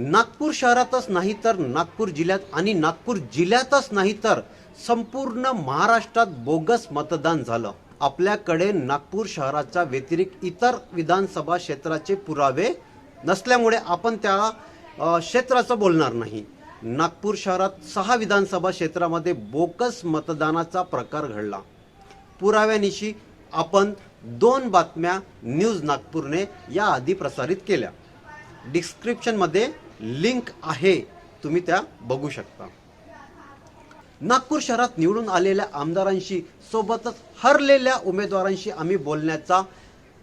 नागपूर शहरातच नाही तर नागपूर जिल्ह्यात आणि नागपूर जिल्ह्यातच नाही तर संपूर्ण महाराष्ट्रात बोगस मतदान झालं. आपल्याकडे नागपूर शहराच्या व्यतिरिक्त इतर विधानसभा क्षेत्राचे पुरावे नसल्यामुळे आपण त्या क्षेत्राचं बोलणार नाही. नागपूर शहरात सहा विधानसभा क्षेत्रामध्ये बोगस मतदानाचा प्रकार घडला. पुराव्यानिशी आपण दोन बातम्या न्यूज नागपूरने याआधी प्रसारित केल्या. डिस्क्रिप्शनमध्ये लिंक आहे तुम्ही त्या बघू शकता. नागपूर शहरात निवडून आलेल्या आमदारांशी सोबतच हरलेल्या उमेदवारांशी आम्ही बोलण्याचा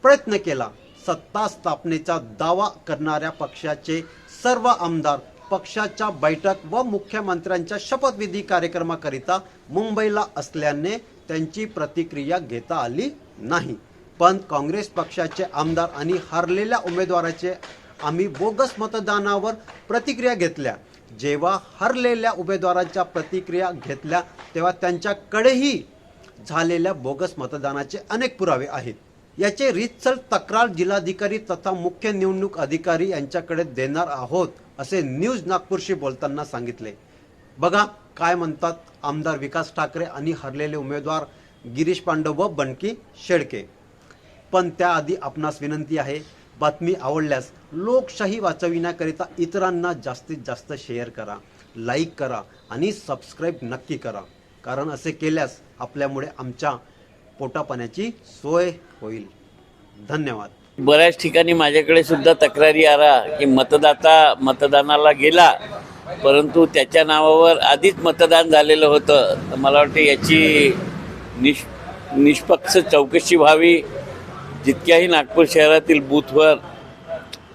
प्रयत्न केला. सत्ता स्थापनेचा दावा करणाऱ्या पक्षाचे सर्व आमदार पक्षाच्या बैठक व मुख्यमंत्र्यांच्या शपथविधी कार्यक्रमाकरिता मुंबईला असल्याने त्यांची प्रतिक्रिया घेता आली नाही. पण काँग्रेस पक्षाचे आमदार आणि हरलेल्या उमेदवाराचे आम्ही बोगस मतदानावर प्रतिक्रिया घेतल्या. जेव्हा हरलेल्या उमेदवारांच्या प्रतिक्रिया घेतल्या तेव्हा त्यांच्याकडेही झालेल्या बोगस मतदानाचे अनेक पुरावे आहेत. याचे रीतसर तक्रार जिल्हाधिकारी तथा मुख्य निवडणूक अधिकारी यांच्याकडे देणार आहोत असे न्यूज नागपूरशी बोलताना सांगितले. बघा काय म्हणतात आमदार विकास ठाकरे आणि हरलेले उमेदवार गिरीश पांडव व बनकी शेळके. पण त्याआधी आपणास विनंती आहे बातमी आवडल्यास लोकशाही वाचविण्याकरिता इतरांना जास्तीत जास्त शेअर करा लाईक करा आणि सबस्क्राईब नक्की करा. कारण असे केल्यास आपल्यामुळे आमच्या पोटापाण्याची सोय होईल. धन्यवाद. बऱ्याच ठिकाणी माझ्याकडे सुद्धा तक्रारी आला की मतदाता मतदानाला गेला परंतु त्याच्या नावावर आधीच मतदान झालेलं होतं. तर मला वाटतं याची निष निष्पक्ष चौकशी व्हावी. जितक्याही नागपूर शहरातील बूथवर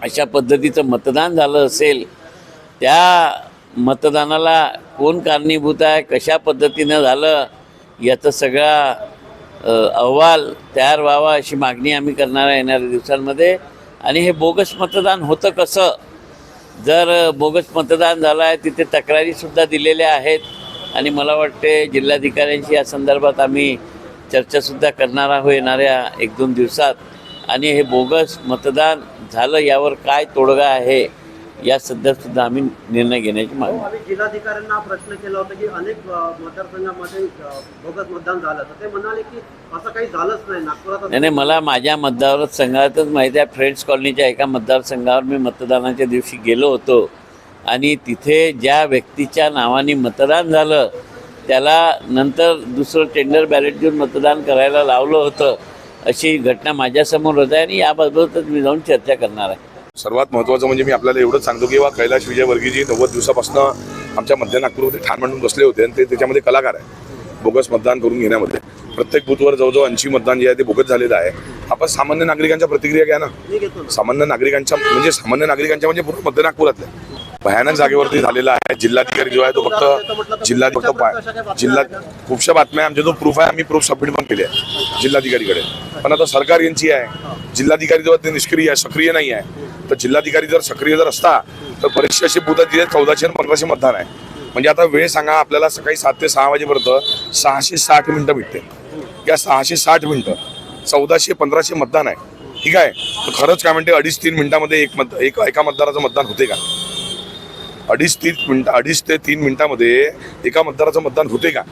अशा पद्धतीचं मतदान झालं असेल त्या मतदानाला कोण कारणीभूत आहे कशा पद्धतीनं झालं याचा सगळा अहवाल तयार व्हावा अशी मागणी आम्ही करणार आहे येणाऱ्या दिवसांमध्ये. आणि हे बोगस मतदान होतं कसं? जर बोगस मतदान झालं आहे तिथे तक्रारीसुद्धा दिलेल्या आहेत. आणि मला वाटते जिल्हाधिकाऱ्यांशी या संदर्भात आम्ही चर्चासुद्धा करणार आहोत येणाऱ्या एक दोन दिवसात. आणि हे बोगस मतदान झालं यावर काय तोडगा आहे या सध्यासुद्धा आम्ही निर्णय घेण्याची मागणी आम्ही जिल्हाधिकाऱ्यांना प्रश्न केला होता की अनेक मतदारसंघामध्ये बोगस मतदान झालं. तर ते म्हणाले की असं काही झालंच नाही. नागपुरात नाही नाही मला माझ्या मतदार संघातच माहिती आहे. फ्रेंड्स कॉलनीच्या एका मतदारसंघावर मी मतदानाच्या दिवशी गेलो होतो. आणि तिथे ज्या व्यक्तीच्या नावाने मतदान झालं त्याला नंतर दुसरं टेंडर बॅलेट घेऊन मतदान करायला लावलं होतं अशी घटना माझ्यासमोर होत आहे आणि याबाबतच मी जाऊन चर्चा करणार आहे. सर्वात महत्त्वाचं म्हणजे मी आपल्याला एवढंच सांगतो की वा कैलाश विजयवर्गीजी नव्वद दिवसापासून आमच्या मध्य नागपूरमध्ये ठार मांडून बसले होते आणि ते त्याच्यामध्ये कलाकार आहे बोगस मतदान करून घेण्यामध्ये. प्रत्येक बूथवर जवळजवळ ऐंशी मतदान जे आहे ते बोगस झालेलं आहे. आपण सामान्य नागरिकांच्या प्रतिक्रिया घ्या ना ना. सामान्य नागरिकांच्या म्हणजे सामान्य नागरिकांच्या म्हणजे पूर्ण मध्य नागपुरातल्या. भयानक जागेवरती झालेला आहे. जिल्हाधिकारी जो आहे तो फक्त जिल्हा फक्त जिल्हा खूपशा बातम्या आमच्या जो प्रूफ आहे आम्ही प्रूफ सबमिट पण केले आहे जिल्हाधिकारीकडे. पण आता सरकार यांची आहे. जिल्हाधिकारी जेव्हा ते निष्क्रिय आहे सक्रिय नाही आहे तर जिल्हाधिकारी जर सक्रिय जर असता तर बरेचसे असे बूथ तिथे चौदाशे आणि पंधराशे मतदान आहे. म्हणजे आता वेळ सांगा आपल्याला सकाळी सात ते सहा वाजेपर्यंत सहाशे साठ मिनिटं भेटते. या सहाशे साठ मिनिटं चौदाशे पंधराशे मतदान आहे. ठीक आहे? तर खरंच काय म्हणते अडीच तीन मिनिटामध्ये एक मत एक एका मतदाराचं मतदान होते का? अडीच तीन मिनिट अडीच ते तीन मिनिटामध्ये एका मतदाराचं मतदान होते का?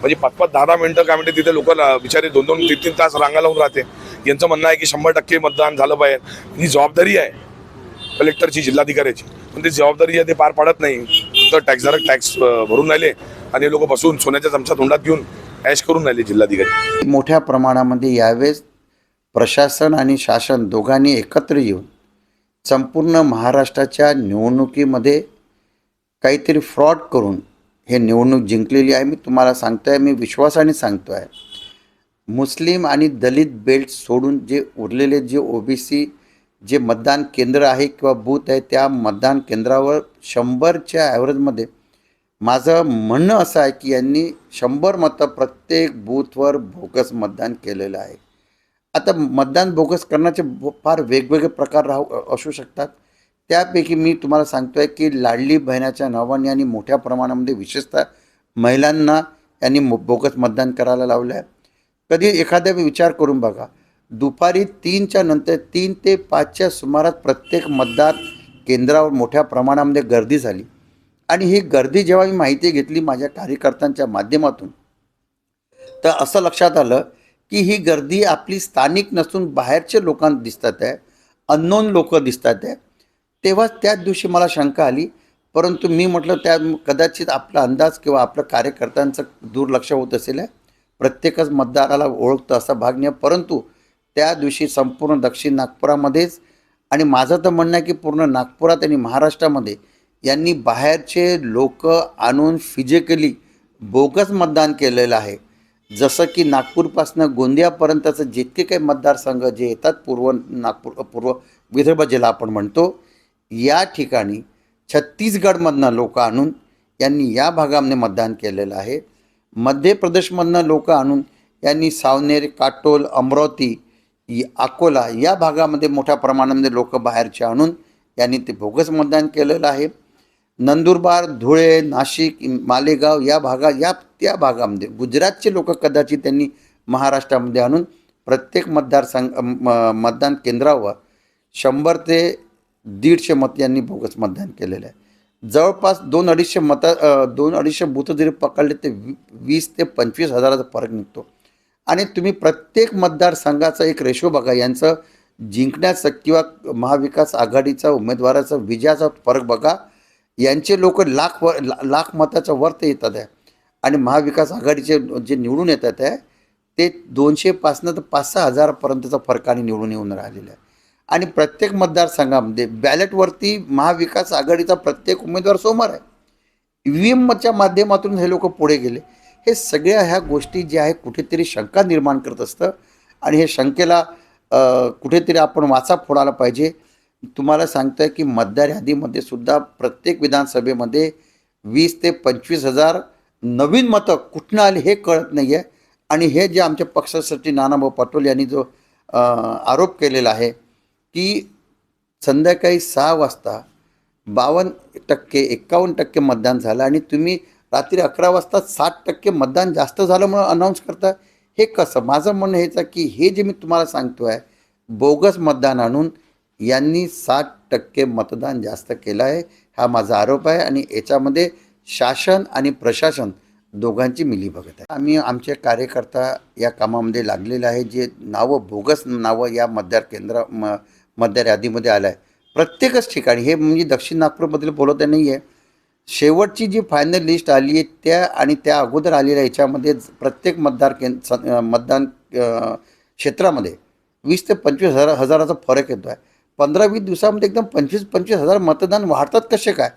म्हणजे पाच पाच दहा दहा मिनिटं काय म्हणते तिथे लोक बिचारे दोन दोन तीन तीन तास रांगा लावून राहते. यांचं म्हणणं आहे की शंभर टक्के मतदान झालं पाहिजे. ही जबाबदारी आहे कलेक्टरची जिल्हाधिकाऱ्याची. पण ती जबाबदारी आहे ते पार पाडत नाही. तर टॅक्सधारक टॅक्स भरून राहिले आणि लोक बसून सोन्याच्या चमचा तोंडात घेऊन ॲश करून राहिले जिल्हाधिकारी. मोठ्या प्रमाणामध्ये यावेळेस प्रशासन आणि शासन दोघांनी एकत्र येऊन संपूर्ण महाराष्ट्राच्या निवडणुकीमध्ये काहीतरी फ्रॉड करून हे निवडणूक जिंकलेली आहे. मी तुम्हाला सांगतो आहे मी विश्वासाने सांगतो आहे मुस्लिम आणि दलित बेल्ट सोडून जे उरलेले जे ओबीसी जे मतदान केंद्र आहे किंवा बूथ आहे त्या मतदान केंद्रावर शंभरच्या ॲव्हरेजमध्ये माझं म्हणणं असं आहे की यांनी शंभर मतं प्रत्येक बूथवर बोगस मतदान केलेलं आहे. आता मतदान बोगस करण्याचे फार वेगवेगळे प्रकार राहू असू शकतात. त्यापैकी मी तुम्हाला सांगतो आहे की लाडली बहिणाच्या नावाने आणि मोठ्या प्रमाणामध्ये विशेषतः महिलांना यांनी मो- बोगस मतदान करायला लावलं आहे कधी एखाद्या विचार करून बघा. दुपारी तीनच्या नंतर तीन ते पाचच्या सुमारात प्रत्येक मतदार केंद्रावर मोठ्या प्रमाणामध्ये गर्दी झाली. आणि ही गर्दी जेव्हा मी माहिती घेतली माझ्या कार्यकर्त्यांच्या माध्यमातून तर असं लक्षात आलं की ही गर्दी आपली स्थानिक नसून बाहेरचे लोकांना दिसतात आहे अननोन लोक दिसतात आहे. तेव्हा त्याच दिवशी मला शंका आली. परंतु मी म्हटलं त्या कदाचित आपला अंदाज किंवा आपलं कार्यकर्त्यांचं दुर्लक्ष होत असेल. आहे प्रत्येकच मतदाराला ओळखतं असा भाग नाही. परंतु त्या दिवशी संपूर्ण दक्षिण नागपुरामध्येच आणि माझं तर म्हणणं आहे की पूर्ण नागपुरात आणि महाराष्ट्रामध्ये यांनी बाहेरचे लोक आणून फिजिकली बोगस मतदान केलेलं आहे. जसं की नागपूरपासनं गोंदियापर्यंतचं जितके काही मतदारसंघ जे येतात पूर्व नागपूर पूर्व विदर्भ जिल्हा आपण म्हणतो या ठिकाणी छत्तीसगडमधनं लोक आणून यांनी या भागामध्ये मतदान केलेलं आहे. मध्य प्रदेशमधनं लोकं आणून यांनी सावनेर काटोल अमरावती अकोला या भागामध्ये मोठ्या प्रमाणामध्ये लोक बाहेरचे आणून यांनी ते बोगस मतदान केलेलं आहे. नंदुरबार धुळे नाशिक मालेगाव या भागा या त्या भागामध्ये गुजरातचे लोक कदाचित त्यांनी महाराष्ट्रामध्ये आणून प्रत्येक मतदारसंघ म- मतदान केंद्रावर शंभर ते दीडशे मत यांनी बोगस मतदान केलेलं आहे. जवळपास दोन अडीचशे मत दोन अडीचशे बूथ जरी पकडले ते वी- वीस ते पंचवीस हजाराचा फरक निघतो. आणि तुम्ही प्रत्येक मतदारसंघाचा एक रेशो बघा यांचं जिंकण्याचं किंवा महाविकास आघाडीचा उमेदवाराचा विजयाचा फरक बघा. यांचे लोक लाख व ला- लाख मताच्या वर ते येतात आहे. आणि महाविकास आघाडीचे जे निवडून येतात आहे ते दोनशेपासनं तर पाच सहा हजारापर्यंतचा फरकाने निवडून येऊन राहिलेलं आहे. आणि प्रत्येक मतदारसंघामध्ये बॅलेटवरती महाविकास आघाडीचा प्रत्येक उमेदवार समोर आहे. ई व्ही एमच्या माध्यमातून हे लोक पुढे गेले. हे सगळ्या ह्या गोष्टी ज्या आहे कुठेतरी शंका निर्माण करत असतं. आणि हे शंकेला कुठेतरी आपण वाचा फोडायला पाहिजे. तुम्हाला सांगतोय की मतदार यादीमध्ये सुद्धा प्रत्येक विधानसभेमध्ये वीस ते पंचवीस हजार नवीन मतं कुठनं आली हे कळत नाही आहे आणि हे जे आमच्या पक्षासाठी नानाभाऊ पटोल यांनी जो आरोप केलेला आहे की संध्याकाळी सहा वाजता बावन्न टक्के एक्कावन्न टक्के मतदान झालं आणि तुम्ही रात्री अकरा वाजता साठ टक्के मतदान जास्त झालं म्हणून अनाऊन्स करता हे कसं? माझं म्हणणं हेच आहे की हे जे मी तुम्हाला सांगतो आहे बोगस मतदान आणून यांनी साठ टक्के मतदान जास्त केलं आहे हा माझा आरोप आहे आणि याच्यामध्ये शासन आणि प्रशासन दोघांची मिलीभगत आहे. आम्ही आमचे कार्यकर्ता या कामामध्ये लागलेले आहे जे नावं बोगस नावं या मतदार केंद्र म मतदार यादीमध्ये आलं आहे प्रत्येकच ठिकाणी हे म्हणजे दक्षिण नागपूरमधील बोलवता नाही आहे शेवटची जी फायनल लिस्ट आली आहे त्या आणि त्या अगोदर आलेल्या याच्यामध्ये प्रत्येक मतदार केंद्र स- मतदान क्षेत्रामध्ये वीस ते पंचवीस हजार हजाराचा फरक येतो आहे पंधरा वीस दिवसामध्ये एकदम पंचवीस पंचवीस हजार मतदान वाढतात कसे काय?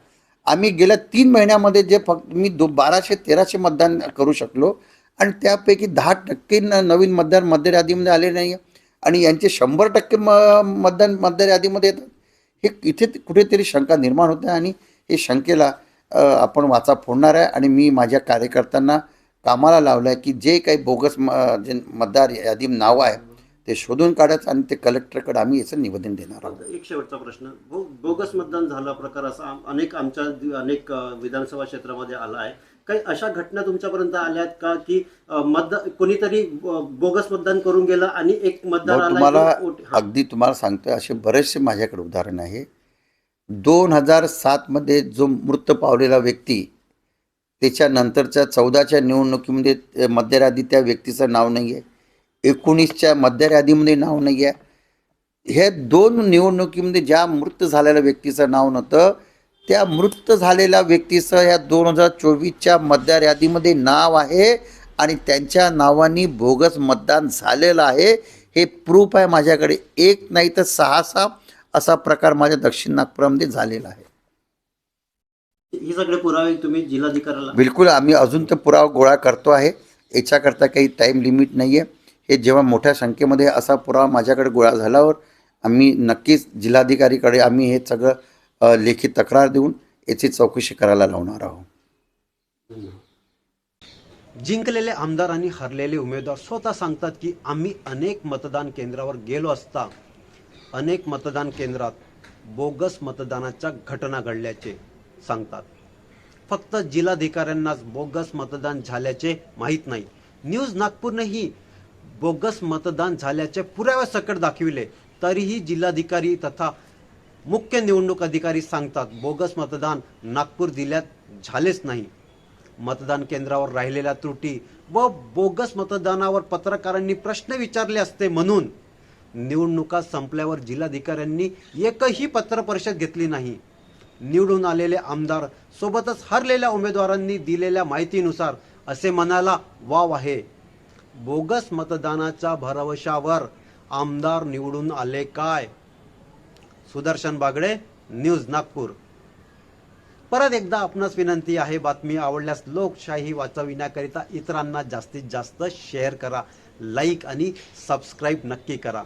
आम्ही गेल्या तीन महिन्यामध्ये जे फक्त मी दो बाराशे तेराशे मतदान करू शकलो आणि त्यापैकी दहा टक्के न नवीन मतदार मतदार यादीमध्ये आले नाही आणि यांचे शंभर टक्के म मतदान मतदार यादीमध्ये येतात हे इथे कुठेतरी शंका निर्माण होते आणि हे शंकेला आपण वाचा फोडणार आहे आणि मी माझ्या कार्यकर्त्यांना कामाला लावलं आहे की जे काही बोगस म जे मतदार यादी नावं आहे ते शोधून काढायचं आणि ते कलेक्टरकडे आम्ही याचं निवेदन देणार आहोत. एक शेवटचा प्रश्न. बोगस मतदान झाला प्रकार असा अनेक आमच्या अनेक विधानसभा क्षेत्रामध्ये आला आहे. काही अशा घटना तुमच्यापर्यंत आल्यात का की मतदान कोणीतरी बोगस मतदान करून गेलं आणि एक मतदार आला तुम्हाला. अगदी तुम्हाला सांगतोय असे बरेचसे माझ्याकडे उदाहरण आहे. दोन हजार सातमध्ये जो मृत पावलेला व्यक्ती त्याच्यानंतरच्या चौदाच्या निवडणुकीमध्ये यादीत त्या व्यक्तीचं नाव नाही आहे एकोणीसच्या मतदार यादीमध्ये नाव नाही आहे हे दोन निवडणुकीमध्ये ज्या मृत झालेल्या व्यक्तीचं नाव नव्हतं त्या मृत झालेल्या व्यक्तीचं या दोन हजार चोवीसच्या मतदार यादीमध्ये नाव आहे आणि त्यांच्या नावाने बोगस मतदान झालेलं आहे. हे प्रूफ आहे माझ्याकडे. एक नाही तर सहा सहा असा प्रकार माझ्या दक्षिण नागपुरामध्ये झालेला आहे. ही सगळे पुरावे तुम्ही जिल्हाधिकाऱ्याला बिलकुल आम्ही अजून तर पुरावा गोळा करतो आहे. याच्याकरता काही टाईम लिमिट नाही आहे हे जेव्हा मोठ्या संख्येमध्ये असा पुरावा माझ्याकडे गोळा झाल्यावर आम्ही नक्कीच जिल्हाधिकारीकडे आम्ही हे सगळं लेखी तक्रार देऊन याची चौकशी करायला लावणार आहोत. जिंकलेले आमदार आणि हरलेले उमेदवार स्वतः सांगतात की आम्ही अनेक मतदान केंद्रावर गेलो असता अनेक मतदान केंद्रात बोगस मतदानाच्या घटना घडल्याचे सांगतात. फक्त जिल्हाधिकाऱ्यांनाच बोगस मतदान झाल्याचे माहीत नाही. न्यूज नागपूरनेही बोगस मतदान झाल्याचे पुराव्यासकट दाखविले तरीही जिल्हाधिकारी तथा मुख्य निवडणूक अधिकारी सांगतात बोगस मतदान नागपूर जिल्ह्यात झालेच नाही. मतदान केंद्रावर राहिलेल्या त्रुटी व बोगस मतदानावर पत्रकारांनी प्रश्न विचारले असते म्हणून निवडणुका संपल्यावर जिल्हाधिकाऱ्यांनी एकही पत्र परिषद घेतली नाही. निवडून आलेले आमदार सोबतच हरलेल्या उमेदवारांनी दिलेल्या माहितीनुसार असे म्हणायला वाव आहे. बोगस मतदानाच्या भरवशावर आमदार निवडून आले काय? सुदर्शन बागडे न्यूज नागपूर. परत एकदा आपणास विनंती आहे बातमी आवडल्यास लोकशाही वाचविण्याकरिता इतरांना जास्तीत जास्त शेअर करा लाईक आणि सबस्क्राईब नक्की करा.